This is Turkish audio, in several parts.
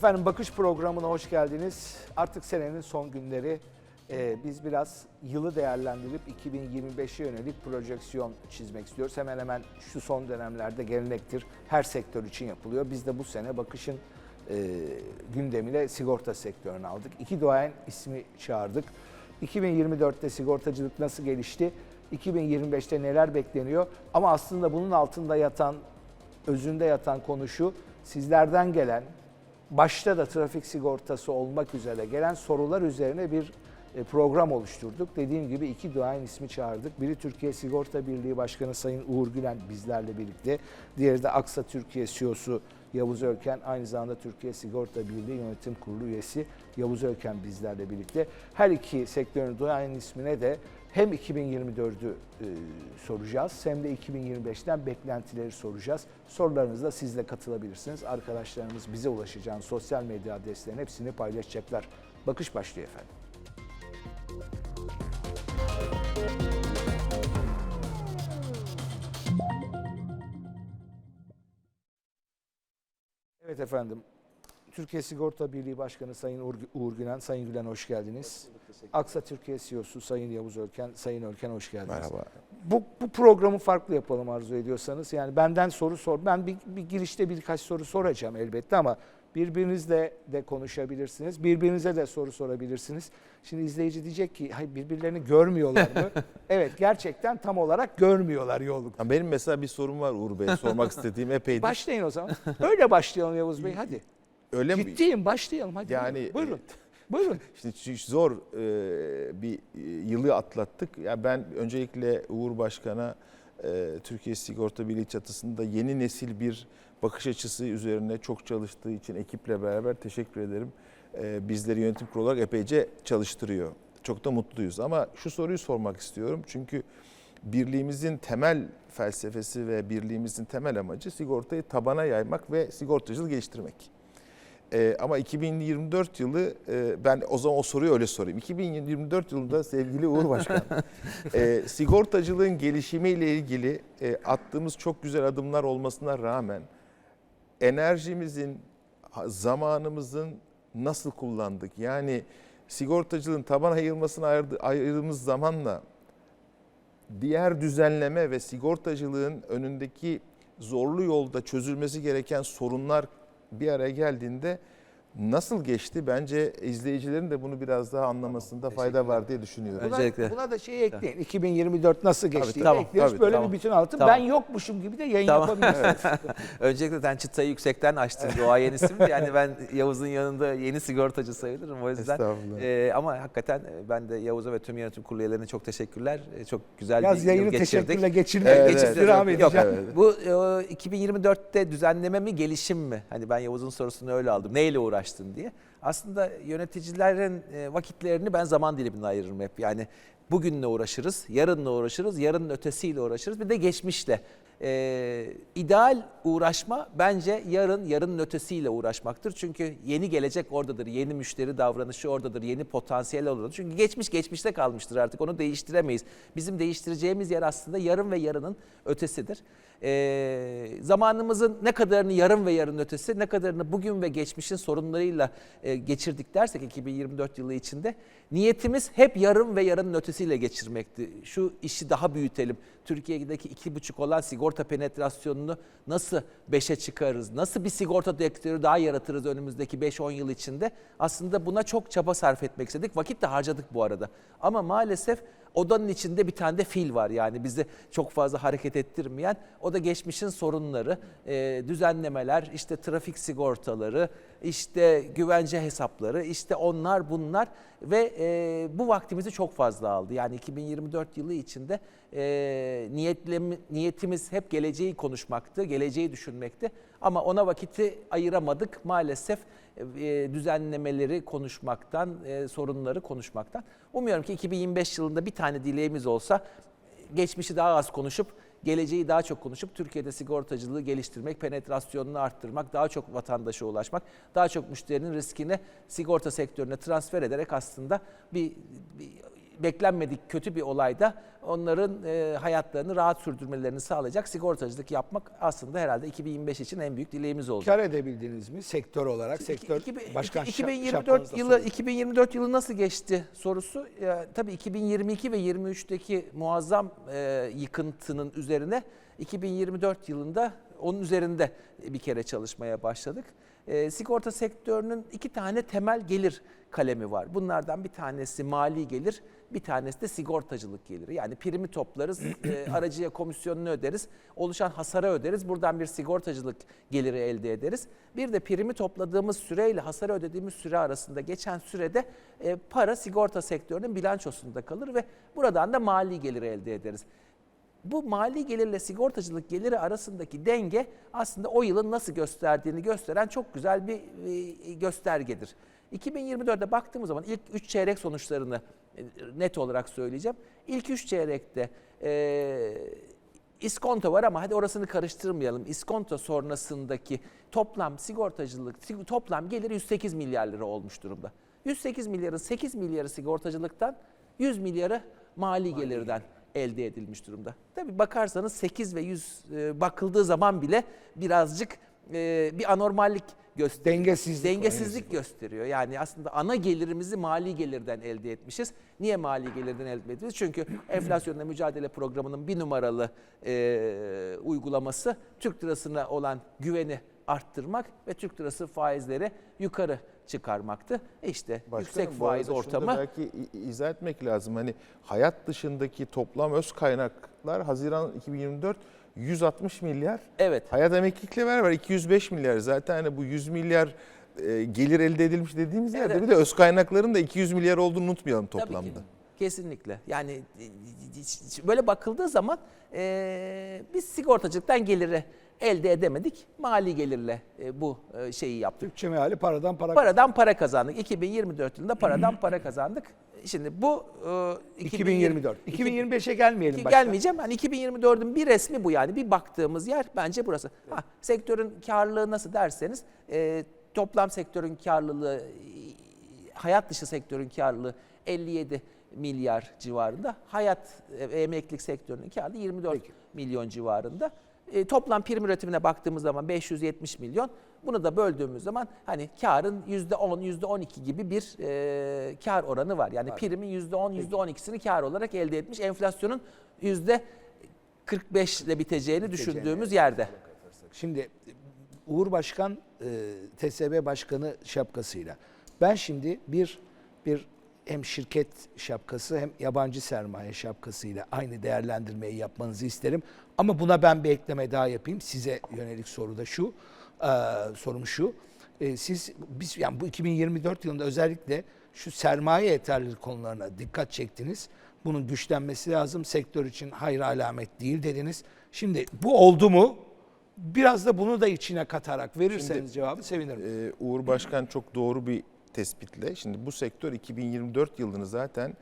Efendim bakış programına hoş geldiniz. Artık senenin son günleri. Ee, biz biraz yılı değerlendirip 2025'e yönelik projeksiyon çizmek istiyoruz. Hemen hemen şu son dönemlerde gelenektir. Her sektör için yapılıyor. Biz de bu sene bakışın e, gündemine sigorta sektörünü aldık. İki doğayan ismi çağırdık. 2024'te sigortacılık nasıl gelişti? 2025'te neler bekleniyor? Ama aslında bunun altında yatan, özünde yatan konu şu. Sizlerden gelen, başta da trafik sigortası olmak üzere gelen sorular üzerine bir e, program oluşturduk. Dediğim gibi iki duayen ismi çağırdık. Biri Türkiye Sigorta Birliği Başkanı Sayın Uğur Gülen bizlerle birlikte. Diğeri de Aksa Türkiye CEO'su Yavuz Örken. Aynı zamanda Türkiye Sigorta Birliği Yönetim Kurulu üyesi Yavuz Örken bizlerle birlikte. Her iki sektörün duayen ismine de hem 2024'ü e, soracağız hem de 2025'ten beklentileri soracağız. Sorularınızda siz de katılabilirsiniz. Arkadaşlarımız bize ulaşacağın sosyal medya adreslerinin hepsini paylaşacaklar. Bakış başlıyor efendim. Evet efendim. Türkiye Sigorta Birliği Başkanı Sayın Uğur, Gülen, Sayın Gülen hoş geldiniz. Aksa Türkiye CEO'su Sayın Yavuz Örken, Sayın Örken hoş geldiniz. Merhaba. Bu, bu programı farklı yapalım arzu ediyorsanız. Yani benden soru sor. Ben bir, bir girişte birkaç soru soracağım elbette ama birbirinizle de konuşabilirsiniz. Birbirinize de soru sorabilirsiniz. Şimdi izleyici diyecek ki Hay birbirlerini görmüyorlar mı? evet gerçekten tam olarak görmüyorlar yolluk. Ha, Benim mesela bir sorum var Uğur Bey'e sormak istediğim epeydir. Başlayın o zaman. Öyle başlayalım Yavuz Bey hadi. Öyle mi? Ciddiyim başlayalım hadi. Yani buyurun. Buyurun. İşte şu zor e, bir e, yılı atlattık. Ya ben öncelikle Uğur Başkan'a e, Türkiye Sigorta Birliği çatısında yeni nesil bir bakış açısı üzerine çok çalıştığı için ekiple beraber teşekkür ederim. E, bizleri yönetim kurulu olarak epeyce çalıştırıyor. Çok da mutluyuz ama şu soruyu sormak istiyorum. Çünkü birliğimizin temel felsefesi ve birliğimizin temel amacı sigortayı tabana yaymak ve sigortacılığı geliştirmek. Ee, ama 2024 yılı e, ben o zaman o soruyu öyle sorayım. 2024 yılında sevgili Uğur Başkan, e, sigortacılığın gelişimiyle ilgili e, attığımız çok güzel adımlar olmasına rağmen enerjimizin, zamanımızın nasıl kullandık? Yani sigortacılığın taban ayırmasına ayırdı- ayırdığımız zamanla diğer düzenleme ve sigortacılığın önündeki zorlu yolda çözülmesi gereken sorunlar bir araya geldiğinde nasıl geçti? Bence izleyicilerin de bunu biraz daha anlamasında fayda var diye düşünüyorum. Buna, Öncelikle- buna da şey ekleyin. 2024 nasıl geçti? tamam, ekliyoruz. tabii, Böyle tamam. bir bütün altın. Tamam. Ben yokmuşum gibi de yayın Tamam. yapabilirsiniz. Öncelikle sen çıtayı yüksekten açtın. Doğayen isim. Yani ben Yavuz'un yanında yeni sigortacı sayılırım. O yüzden. Estağfurullah. Ee, ama hakikaten e, ben de Yavuz'a ve tüm yönetim kurulu üyelerine çok teşekkürler. E, Çok güzel Yaz bir yayını yıl geçirdik. teşekkürle geçirmek Evet, evet. devam Yok, edeceğim. evet. Bu e, 2024'te düzenleme mi gelişim mi? Hani ben Yavuz'un sorusunu öyle aldım. Neyle uğraştın diye. Aslında yöneticilerin e, vakitlerini ben zaman dilimine ayırırım hep. Yani bugünle uğraşırız, yarınla uğraşırız, yarının ötesiyle uğraşırız. Bir de geçmişle. E, ideal uğraşma bence yarın, yarının ötesiyle uğraşmaktır. Çünkü yeni gelecek oradadır, yeni müşteri davranışı oradadır, yeni potansiyel oradadır. Çünkü geçmiş geçmişte kalmıştır artık onu değiştiremeyiz. Bizim değiştireceğimiz yer aslında yarın ve yarının ötesidir. E, zamanımızın ne kadarını yarın ve yarın ötesi, ne kadarını bugün ve geçmişin sorunlarıyla e, geçirdik dersek 2024 yılı içinde niyetimiz hep yarın ve yarının ötesiyle geçirmekti. Şu işi daha büyütelim. Türkiye'deki iki buçuk olan sigorta penetrasyonunu nasıl beşe çıkarırız? Nasıl bir sigorta direktörü daha yaratırız önümüzdeki 5-10 yıl içinde? Aslında buna çok çaba sarf etmek istedik. Vakit de harcadık bu arada. Ama maalesef odanın içinde bir tane de fil var yani bizi çok fazla hareket ettirmeyen. O da geçmişin sorunları, e, düzenlemeler, işte trafik sigortaları, işte güvence hesapları, işte onlar bunlar ve e, bu vaktimizi çok fazla aldı. Yani 2024 yılı içinde e, niyetlemi- niyetimiz hep geleceği konuşmaktı, geleceği düşünmekti. Ama ona vakiti ayıramadık maalesef e, düzenlemeleri konuşmaktan, e, sorunları konuşmaktan. Umuyorum ki 2025 yılında bir tane dileğimiz olsa geçmişi daha az konuşup geleceği daha çok konuşup Türkiye'de sigortacılığı geliştirmek, penetrasyonunu arttırmak, daha çok vatandaşa ulaşmak, daha çok müşterinin riskini sigorta sektörüne transfer ederek aslında bir, bir beklenmedik kötü bir olayda onların e, hayatlarını rahat sürdürmelerini sağlayacak sigortacılık yapmak aslında herhalde 2025 için en büyük dileğimiz oldu. Kar edebildiniz mi sektör olarak? Sektör İki- iki- başkan iki- şap- 2024 şapkanızda yılı sorayım. 2024 yılı nasıl geçti sorusu ya, tabii 2022 ve 23'teki muazzam e, yıkıntının üzerine 2024 yılında onun üzerinde bir kere çalışmaya başladık. E, sigorta sektörünün iki tane temel gelir kalemi var. Bunlardan bir tanesi mali gelir, bir tanesi de sigortacılık geliri. Yani primi toplarız, e, aracıya komisyonunu öderiz, oluşan hasara öderiz. Buradan bir sigortacılık geliri elde ederiz. Bir de primi topladığımız süreyle hasara ödediğimiz süre arasında geçen sürede e, para sigorta sektörünün bilançosunda kalır ve buradan da mali gelir elde ederiz. Bu mali gelirle sigortacılık geliri arasındaki denge aslında o yılın nasıl gösterdiğini gösteren çok güzel bir e, göstergedir. 2024'e baktığımız zaman ilk 3 çeyrek sonuçlarını e, net olarak söyleyeceğim. İlk 3 çeyrekte e, iskonto var ama hadi orasını karıştırmayalım. İskonto sonrasındaki toplam sigortacılık, sig- toplam geliri 108 milyar lira olmuş durumda. 108 milyarın 8 milyarı sigortacılıktan, 100 milyarı mali gelirden elde edilmiş durumda. Tabii bakarsanız 8 ve 100 e, bakıldığı zaman bile birazcık e, bir anormallik gösteriyor. Dengesizlik. Dengesizlik gösteriyor. Yani aslında ana gelirimizi mali gelirden elde etmişiz. Niye mali gelirden elde etmişiz? Çünkü enflasyonla mücadele programının bir numaralı e, uygulaması Türk lirasına olan güveni arttırmak ve Türk lirası faizleri yukarı çıkarmaktı. E İşte Başkanım, yüksek faiz ortamı belki izah etmek lazım. Hani hayat dışındaki toplam öz kaynaklar Haziran 2024 160 milyar. evet Hayat emeklilikle beraber 205 milyar. Zaten hani bu 100 milyar e, gelir elde edilmiş dediğimiz yerde Evet. bir de öz kaynakların da 200 milyar olduğunu unutmayalım Tabii toplamda. ki. Kesinlikle. Yani e, e, böyle bakıldığı zaman e, biz sigortacılıktan geliri elde edemedik. Mali gelirle e, bu e, şeyi yaptık. Türkçe meali paradan para. Paradan para kazandık. 2024 yılında paradan para kazandık. Şimdi bu e, 2024. 2020 2025'e gelmeyelim ki başkan. gelmeyeceğim. Hani 2024'ün bir resmi bu yani. Bir baktığımız yer bence burası. Ha, sektörün karlılığı nasıl derseniz e, toplam sektörün karlılığı hayat dışı sektörün karlılığı 57 milyar civarında. Hayat e, ve emeklilik sektörünün karlılığı 24 Peki. milyon civarında. E, toplam prim üretimine baktığımız zaman 570 milyon. Bunu da böldüğümüz zaman hani karın %10, %12 gibi bir e, kar oranı var. Yani primin %10, %12'sini kar olarak elde etmiş. Enflasyonun %45 ile biteceğini düşündüğümüz yerde. Şimdi Uğur Başkan e, TSB Başkanı şapkasıyla. Ben şimdi bir bir hem şirket şapkası hem yabancı sermaye şapkasıyla aynı değerlendirmeyi yapmanızı isterim. Ama buna ben bir ekleme daha yapayım. Size yönelik soru da şu. E, sorum şu. E, siz biz yani bu 2024 yılında özellikle şu sermaye yeterlilik konularına dikkat çektiniz. Bunun güçlenmesi lazım. Sektör için hayır alamet değil dediniz. Şimdi bu oldu mu? Biraz da bunu da içine katarak verirseniz Şimdi- cevabı sevinirim. Ee, Uğur Başkan çok doğru bir tespitle. Şimdi bu sektör 2024 yılını zaten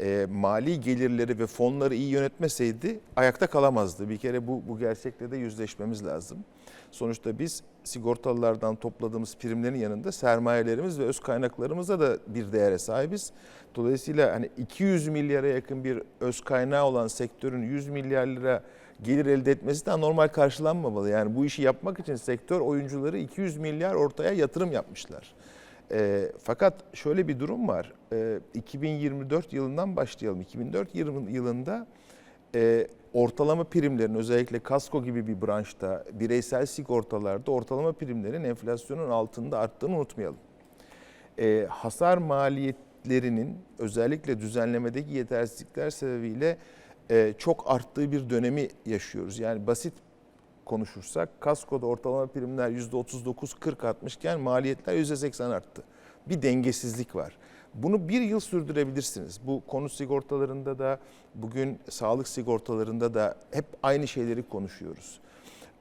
e, mali gelirleri ve fonları iyi yönetmeseydi ayakta kalamazdı. Bir kere bu, bu gerçekle de yüzleşmemiz lazım. Sonuçta biz sigortalılardan topladığımız primlerin yanında sermayelerimiz ve öz kaynaklarımıza da bir değere sahibiz. Dolayısıyla hani 200 milyara yakın bir öz kaynağı olan sektörün 100 milyar lira gelir elde etmesi de normal karşılanmamalı. Yani bu işi yapmak için sektör oyuncuları 200 milyar ortaya yatırım yapmışlar. E, fakat şöyle bir durum var. E, 2024 yılından başlayalım. 2004 yılın- yılında e, ortalama primlerin özellikle kasko gibi bir branşta bireysel sigortalarda ortalama primlerin enflasyonun altında arttığını unutmayalım. E, hasar maliyetlerinin özellikle düzenlemedeki yetersizlikler sebebiyle e, çok arttığı bir dönemi yaşıyoruz. Yani basit konuşursak kaskoda ortalama primler %39-40 artmışken maliyetler %80 arttı. Bir dengesizlik var. Bunu bir yıl sürdürebilirsiniz. Bu konu sigortalarında da bugün sağlık sigortalarında da hep aynı şeyleri konuşuyoruz.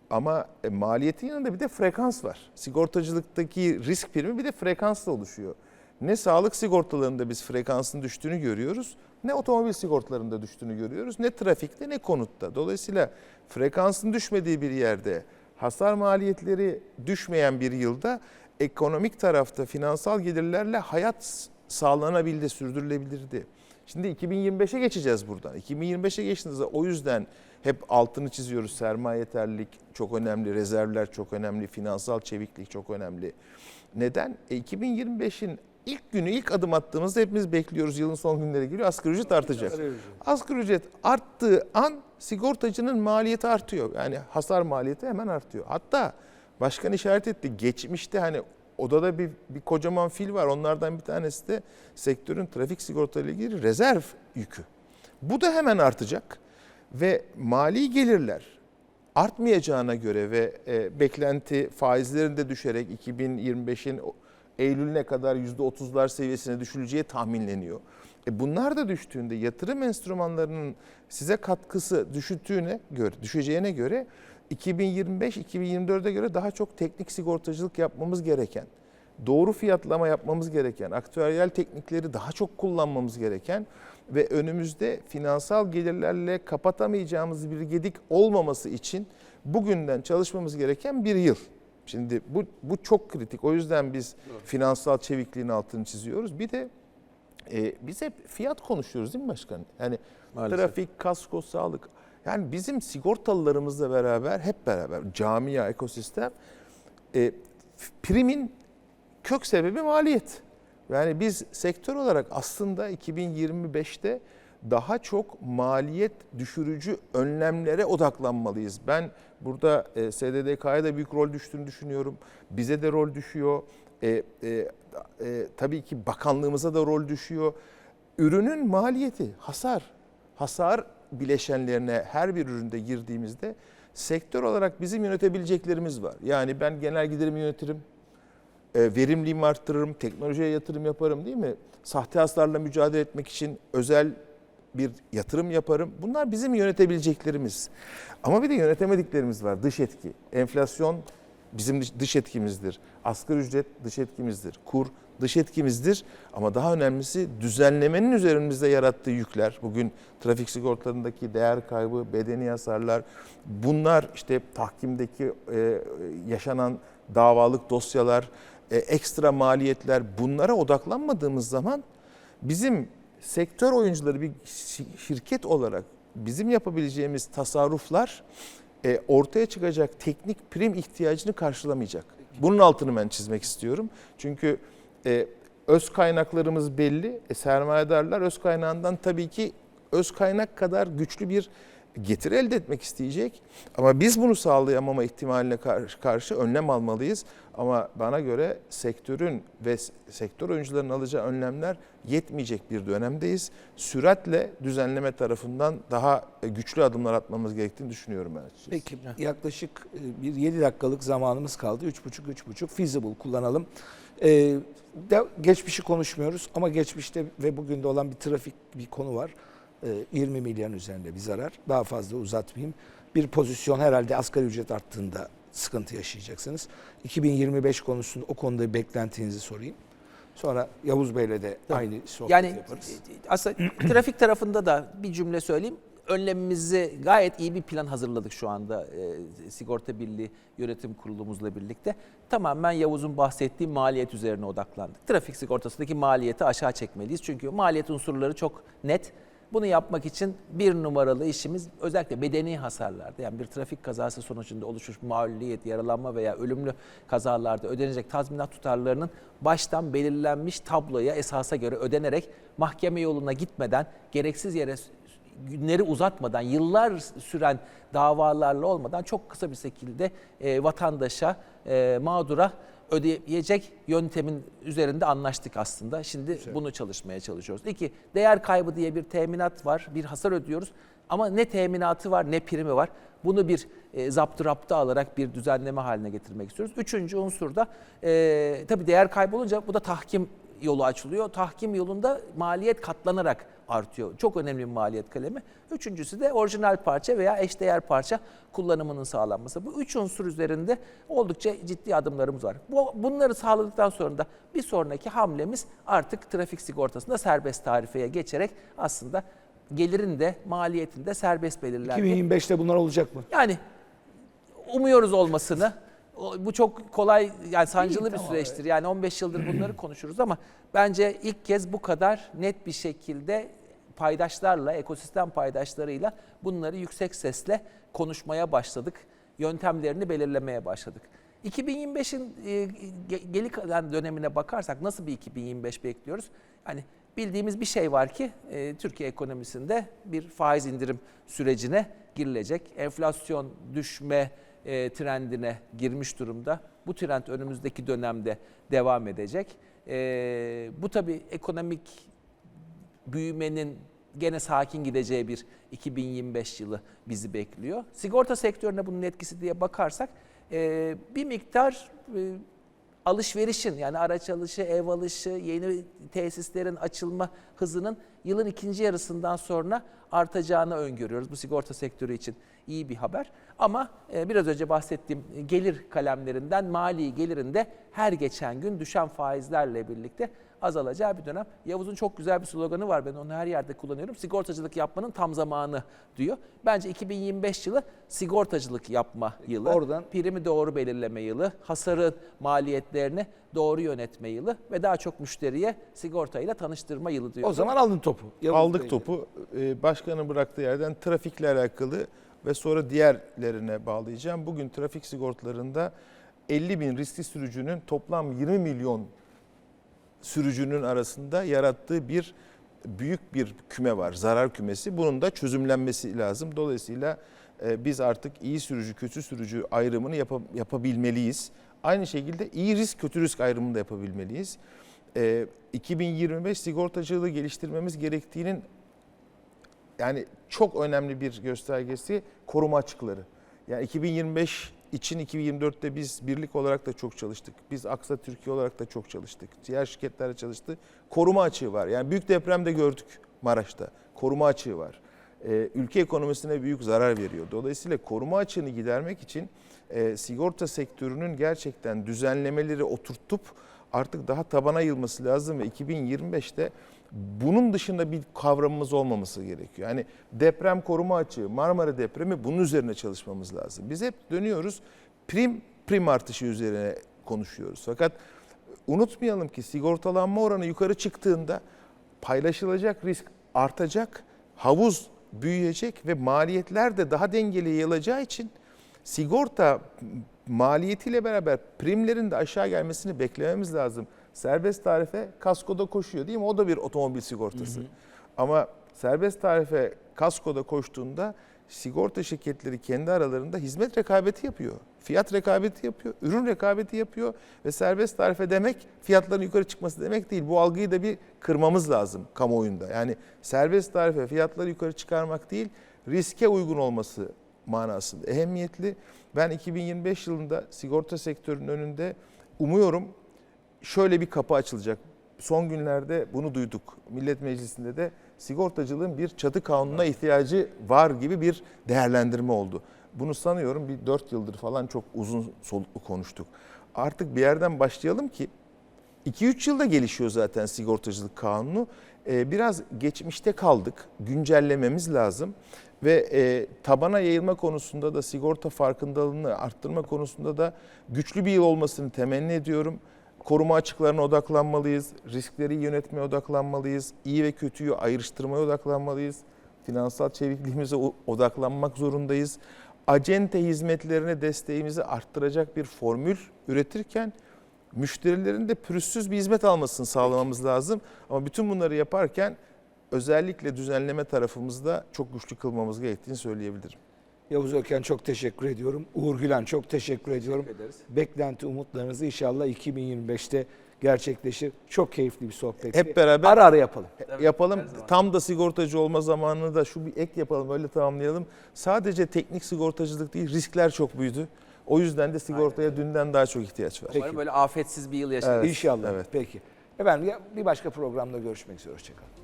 Ama e, maliyetin yanında bir de frekans var. Sigortacılıktaki risk primi bir de frekansla oluşuyor. Ne sağlık sigortalarında biz frekansın düştüğünü görüyoruz, ne otomobil sigortalarında düştüğünü görüyoruz, ne trafikte ne konutta. Dolayısıyla frekansın düşmediği bir yerde, hasar maliyetleri düşmeyen bir yılda ekonomik tarafta finansal gelirlerle hayat sağlanabildi, sürdürülebilirdi. Şimdi 2025'e geçeceğiz buradan. 2025'e geçtiğimizde o yüzden hep altını çiziyoruz. Sermaye yeterlilik çok önemli, rezervler çok önemli, finansal çeviklik çok önemli. Neden? E 2025'in ilk günü, ilk adım attığımızda hepimiz bekliyoruz. Yılın son günleri geliyor. Asgari ücret artacak. Asgari ücret. Arttığı an sigortacının maliyeti artıyor. Yani hasar maliyeti hemen artıyor. Hatta başkan işaret etti. Geçmişte hani odada bir, bir kocaman fil var. Onlardan bir tanesi de sektörün trafik sigortaları ile ilgili rezerv yükü. Bu da hemen artacak ve mali gelirler artmayacağına göre ve e, beklenti faizlerin de düşerek 2025'in Eylül'üne kadar %30'lar seviyesine düşüleceği tahminleniyor. E bunlar da düştüğünde yatırım enstrümanlarının size katkısı düşüttüğüne göre, düşeceğine göre 2025-2024'e göre daha çok teknik sigortacılık yapmamız gereken, doğru fiyatlama yapmamız gereken, aktüeryal teknikleri daha çok kullanmamız gereken ve önümüzde finansal gelirlerle kapatamayacağımız bir gedik olmaması için bugünden çalışmamız gereken bir yıl. Şimdi bu, bu çok kritik. O yüzden biz finansal çevikliğin altını çiziyoruz. Bir de e, biz hep fiyat konuşuyoruz değil mi başkan? Yani Maalesef. trafik, kasko, sağlık. Yani bizim sigortalılarımızla beraber hep beraber camia, ekosistem e, primin kök sebebi maliyet. Yani biz sektör olarak aslında 2025'te daha çok maliyet düşürücü önlemlere odaklanmalıyız. Ben burada e, SDDK'ya da büyük rol düştüğünü düşünüyorum. Bize de rol düşüyor. E, e, e, tabii ki bakanlığımıza da rol düşüyor. Ürünün maliyeti, hasar, hasar bileşenlerine her bir üründe girdiğimizde sektör olarak bizim yönetebileceklerimiz var. Yani ben genel giderimi yönetirim, e, verimliliğimi arttırırım, teknolojiye yatırım yaparım değil mi? Sahte hasarla mücadele etmek için özel bir yatırım yaparım. Bunlar bizim yönetebileceklerimiz. Ama bir de yönetemediklerimiz var. Dış etki. Enflasyon bizim dış- etkimizdir. Asgari ücret dış etkimizdir. Kur dış etkimizdir. Ama daha önemlisi düzenlemenin üzerimizde yarattığı yükler. Bugün trafik sigortalarındaki değer kaybı, bedeni hasarlar. Bunlar işte tahkimdeki e, yaşanan davalık dosyalar, e, ekstra maliyetler bunlara odaklanmadığımız zaman bizim sektör oyuncuları bir şi- şirket olarak bizim yapabileceğimiz tasarruflar e, ortaya çıkacak teknik prim ihtiyacını karşılamayacak. Bunun altını ben çizmek istiyorum. Çünkü e, öz kaynaklarımız belli. E, sermayedarlar öz kaynağından tabii ki öz kaynak kadar güçlü bir getiri elde etmek isteyecek. Ama biz bunu sağlayamama ihtimaline karşı, karşı önlem almalıyız. Ama bana göre sektörün ve sektör oyuncularının alacağı önlemler yetmeyecek bir dönemdeyiz. Süratle düzenleme tarafından daha e, güçlü adımlar atmamız gerektiğini düşünüyorum ben açıkçası. Peki yaklaşık e, bir 7 dakikalık zamanımız kaldı. 3,5-3,5 feasible kullanalım. Ee, de, geçmişi konuşmuyoruz ama geçmişte ve bugün de olan bir trafik bir konu var. Ee, 20 milyon üzerinde bir zarar. Daha fazla uzatmayayım. Bir pozisyon herhalde asgari ücret arttığında sıkıntı yaşayacaksınız. 2025 konusunda o konuda beklentinizi sorayım. Sonra Yavuz Bey'le de Tabii. aynı sohbeti Yani yaparız. e, aslında trafik tarafında da bir cümle söyleyeyim. Önlemimizi gayet iyi bir plan hazırladık şu anda e, Sigorta Birliği Yönetim Kurulumuzla birlikte. Tamamen Yavuz'un bahsettiği maliyet üzerine odaklandık. Trafik sigortasındaki maliyeti aşağı çekmeliyiz. Çünkü maliyet unsurları çok net. Bunu yapmak için bir numaralı işimiz özellikle bedeni hasarlarda yani bir trafik kazası sonucunda oluşmuş mağluliyet, yaralanma veya ölümlü kazalarda ödenecek tazminat tutarlarının baştan belirlenmiş tabloya esasa göre ödenerek mahkeme yoluna gitmeden gereksiz yere günleri uzatmadan, yıllar süren davalarla olmadan çok kısa bir şekilde e, vatandaşa, e, mağdura ödeyecek yöntemin üzerinde anlaştık aslında. Şimdi bunu çalışmaya çalışıyoruz. İki, değer kaybı diye bir teminat var, bir hasar ödüyoruz. Ama ne teminatı var ne primi var. Bunu bir e, zaptı raptı alarak bir düzenleme haline getirmek istiyoruz. Üçüncü unsur da e, tabii değer kaybı olunca bu da tahkim yolu açılıyor. Tahkim yolunda maliyet katlanarak artıyor. Çok önemli bir maliyet kalemi. Üçüncüsü de orijinal parça veya eşdeğer parça kullanımının sağlanması. Bu üç unsur üzerinde oldukça ciddi adımlarımız var. Bu, bunları sağladıktan sonra da bir sonraki hamlemiz artık trafik sigortasında serbest tarifeye geçerek aslında gelirin de maliyetin de serbest belirlendiği 2025'te bunlar olacak mı? yani umuyoruz olmasını. Bu çok kolay yani sancılı bir tamam, süreçtir. Yani 15 yıldır bunları konuşuruz ama bence ilk kez bu kadar net bir şekilde paydaşlarla, ekosistem paydaşlarıyla bunları yüksek sesle konuşmaya başladık. Yöntemlerini belirlemeye başladık. 2025'in e, ge- geri kalan dönemine bakarsak nasıl bir 2025 bekliyoruz? Hani bildiğimiz bir şey var ki e, Türkiye ekonomisinde bir faiz indirim sürecine girilecek. Enflasyon düşme e, trendine girmiş durumda. Bu trend önümüzdeki dönemde devam edecek. E, bu tabii ekonomik büyümenin gene sakin gideceği bir 2025 yılı bizi bekliyor. Sigorta sektörüne bunun etkisi diye bakarsak e, bir miktar e, alışverişin yani araç alışı, ev alışı, yeni tesislerin açılma hızının yılın ikinci yarısından sonra artacağını öngörüyoruz. Bu sigorta sektörü için iyi bir haber. Ama e, biraz önce bahsettiğim gelir kalemlerinden mali gelirinde her geçen gün düşen faizlerle birlikte azalacağı bir dönem. Yavuz'un çok güzel bir sloganı var. Ben onu her yerde kullanıyorum. Sigortacılık yapmanın tam zamanı diyor. Bence 2025 yılı sigortacılık yapma yılı. Oradan- primi doğru belirleme yılı, hasarın maliyetlerini doğru yönetme yılı ve daha çok müşteriye sigortayla tanıştırma yılı diyor. O zaman alın topu. Yavuz Aldık topu. Ee, Başkanın bıraktığı yerden trafikle alakalı ve sonra diğerlerine bağlayacağım. Bugün trafik sigortalarında 50 bin riskli sürücünün toplam 20 milyon sürücünün arasında yarattığı bir büyük bir küme var. Zarar kümesi. Bunun da çözümlenmesi lazım. Dolayısıyla e, biz artık iyi sürücü, kötü sürücü ayrımını yapa- yapabilmeliyiz. Aynı şekilde iyi risk, kötü risk ayrımını da yapabilmeliyiz. E, 2025 sigortacılığı geliştirmemiz gerektiğinin yani çok önemli bir göstergesi koruma açıkları. Yani 2025 için 2024'te biz birlik olarak da çok çalıştık. Biz Aksa Türkiye olarak da çok çalıştık. Diğer şirketlerle çalıştı. Koruma açığı var. Yani büyük depremde gördük Maraş'ta. Koruma açığı var. Ee, ülke ekonomisine büyük zarar veriyor. Dolayısıyla koruma açığını gidermek için e, sigorta sektörünün gerçekten düzenlemeleri oturtup artık daha tabana yılması lazım ve 2025'te bunun dışında bir kavramımız olmaması gerekiyor. Yani deprem koruma açığı, Marmara depremi bunun üzerine çalışmamız lazım. Biz hep dönüyoruz prim prim artışı üzerine konuşuyoruz. Fakat unutmayalım ki sigortalanma oranı yukarı çıktığında paylaşılacak risk artacak, havuz büyüyecek ve maliyetler de daha dengeli yayılacağı için sigorta maliyetiyle beraber primlerin de aşağı gelmesini beklememiz lazım. Serbest tarife kaskoda koşuyor değil mi? O da bir otomobil sigortası. Ama serbest tarife kaskoda koştuğunda sigorta şirketleri kendi aralarında hizmet rekabeti yapıyor. Fiyat rekabeti yapıyor, ürün rekabeti yapıyor ve serbest tarife demek fiyatların yukarı çıkması demek değil. Bu algıyı da bir kırmamız lazım kamuoyunda. Yani serbest tarife fiyatları yukarı çıkarmak değil, riske uygun olması manasında ehemmiyetli. Ben 2025 yılında sigorta sektörünün önünde umuyorum şöyle bir kapı açılacak. Son günlerde bunu duyduk. Millet Meclisi'nde de sigortacılığın bir çatı kanununa ihtiyacı var gibi bir değerlendirme oldu. Bunu sanıyorum bir 4 yıldır falan çok uzun soluklu konuştuk. Artık bir yerden başlayalım ki 2-3 yılda gelişiyor zaten sigortacılık kanunu. Ee, biraz geçmişte kaldık. Güncellememiz lazım. Ve e, tabana yayılma konusunda da sigorta farkındalığını arttırma konusunda da güçlü bir yıl olmasını temenni ediyorum. Koruma açıklarına odaklanmalıyız. Riskleri yönetmeye odaklanmalıyız. iyi ve kötüyü ayrıştırmaya odaklanmalıyız. Finansal çevikliğimize odaklanmak zorundayız. Acente hizmetlerine desteğimizi arttıracak bir formül üretirken müşterilerin de pürüzsüz bir hizmet almasını sağlamamız lazım. Ama bütün bunları yaparken özellikle düzenleme tarafımızda çok güçlü kılmamız gerektiğini söyleyebilirim. Yavuz Öken çok teşekkür ediyorum. Uğur Gülen çok teşekkür ediyorum. ederiz. Beklenti umutlarınızı inşallah 2025'te gerçekleşir. Çok keyifli bir sohbetti. Hep beraber ara ara yapalım. yapalım. Tam da sigortacı olma zamanını da şu bir ek yapalım öyle tamamlayalım. Sadece teknik sigortacılık değil riskler çok büyüdü. O yüzden de sigortaya dünden daha çok ihtiyaç var. Umarım böyle afetsiz bir yıl yaşarız. İnşallah. evet. Peki. Efendim bir başka programda görüşmek üzere. Hoşçakalın.